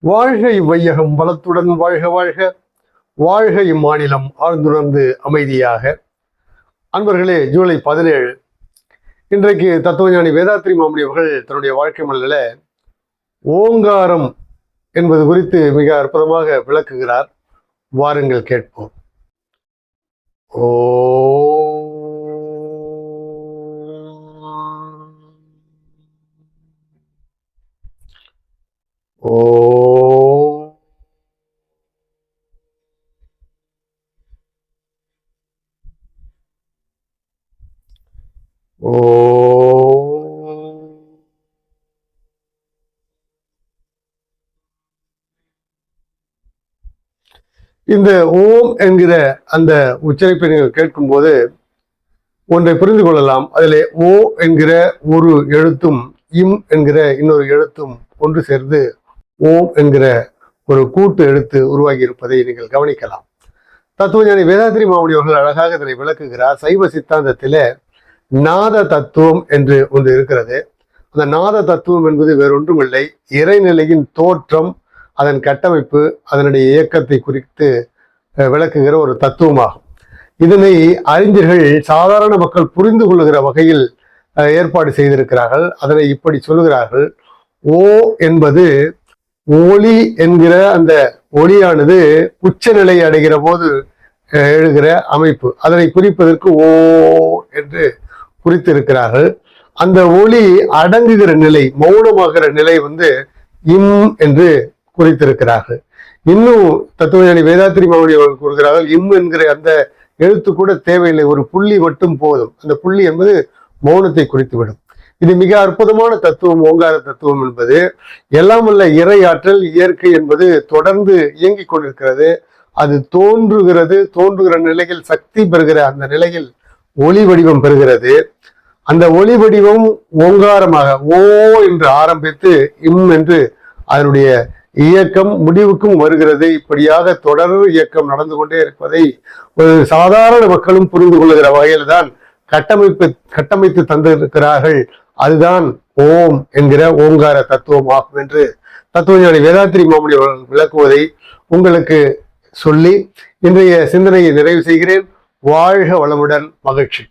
வாழ்க இவ்வையகம் வளத்துடன் வாழ்க வாழ்க. வாழ்க இம்மாநிலம் ஆழ்ந்துணர்ந்து அமைதியாக. அன்பர்களே ஜூலை பதினேழு. இன்றைக்கு தத்துவஞானி வேதாத்ரி மாமணி அவர்கள் தன்னுடைய வாழ்க்கை மலரில் ஓங்காரம் என்பது குறித்து மிக அற்புதமாக விளக்குகிறார். வாருங்கள் கேட்போம். ஓ. ஓ. ஓ இந்த ஓம் என்கிற அந்த உச்சரிப்பை நீங்கள் கேட்கும்போது ஒன்றை புரிந்து கொள்ளலாம். அதிலே ஓ என்கிற ஒரு எழுத்தும் இம் என்கிற இன்னொரு எழுத்தும் ஒன்று சேர்ந்து ஓம் என்கிற ஒரு கூட்டு எழுத்து உருவாகி இருப்பதை நீங்கள் கவனிக்கலாம். தத்துவஞானி வேதாத்திரி மாமணி அவர்கள் அழகாக இதனை விளக்குகிறார். சைவ சித்தாந்தத்திலே நாத தத்துவம் என்று ஒன்று இருக்கிறது. அந்த நாத தத்துவம் என்பது வேறொன்றும் இல்லை இறைநிலையின் தோற்றம் அதன் கட்டமைப்பு அதனுடைய இயக்கத்தை குறித்து விளக்குகிற ஒரு தத்துவமாகும். இதனை அறிஞர்கள் சாதாரண மக்கள் புரிந்து கொள்ளுகிற வகையில் ஏற்பாடு செய்திருக்கிறார்கள். அதனை இப்படி சொல்லுகிறார்கள். ஓ என்பது ஒளி என்கிற அந்த ஒளியானது உச்சநிலை அடைகிற போது எழுகிற அமைப்பு. அதனை குறிப்பதற்கு ஓ என்று குறித்திருக்கிறார்கள். அந்த ஒளி அடங்குகிற நிலை மௌனமாகிற நிலை வந்து இம் என்று குறித்திருக்கிறார்கள். இன்னும் தத்துவஞானி வேதாத்திரி மாவடி அவர்கள் கூறுகிறார்கள் இம் என்கிற அந்த எழுத்து கூட தேவையில்லை. ஒரு புள்ளி மட்டும் போதும். அந்த புள்ளி என்பது மௌனத்தை குறித்துவிடும். இது மிக அற்புதமான தத்துவம் ஓங்கார தத்துவம் என்பது. எல்லாம் உள்ள இறை ஆற்றல் இயற்கை என்பது தொடர்ந்து இயங்கிக் கொண்டிருக்கிறது. அது தோன்றுகிறது தோன்றுகிற நிலையில் சக்தி பெறுகிற அந்த நிலையில் ஒளி வடிவம் பெறுகிறது. அந்த ஒளி வடிவம் ஓங்காரமாக ஓ என்று ஆரம்பித்து இம் என்று அதனுடைய இயக்கம் முடிவுக்கும் வருகிறது. இப்படியாக தொடர் இயக்கம் நடந்து கொண்டே இருப்பதை ஒரு சாதாரண மக்களும் புரிந்து கொள்ளுகிற வகையில் தான் கட்டமைப்பு கட்டமைத்து தந்திருக்கிறார்கள். அதுதான் ஓம் என்கிற ஓங்கார தத்துவம் ஆகும் என்று தத்துவஞானி வேதாத்திரி மாமணி அவர்கள் விளக்குவதை உங்களுக்கு சொல்லி இன்றைய சிந்தனையை நிறைவு செய்கிறேன். வாழ்க வளமுடன் மகிழ்ச்சி.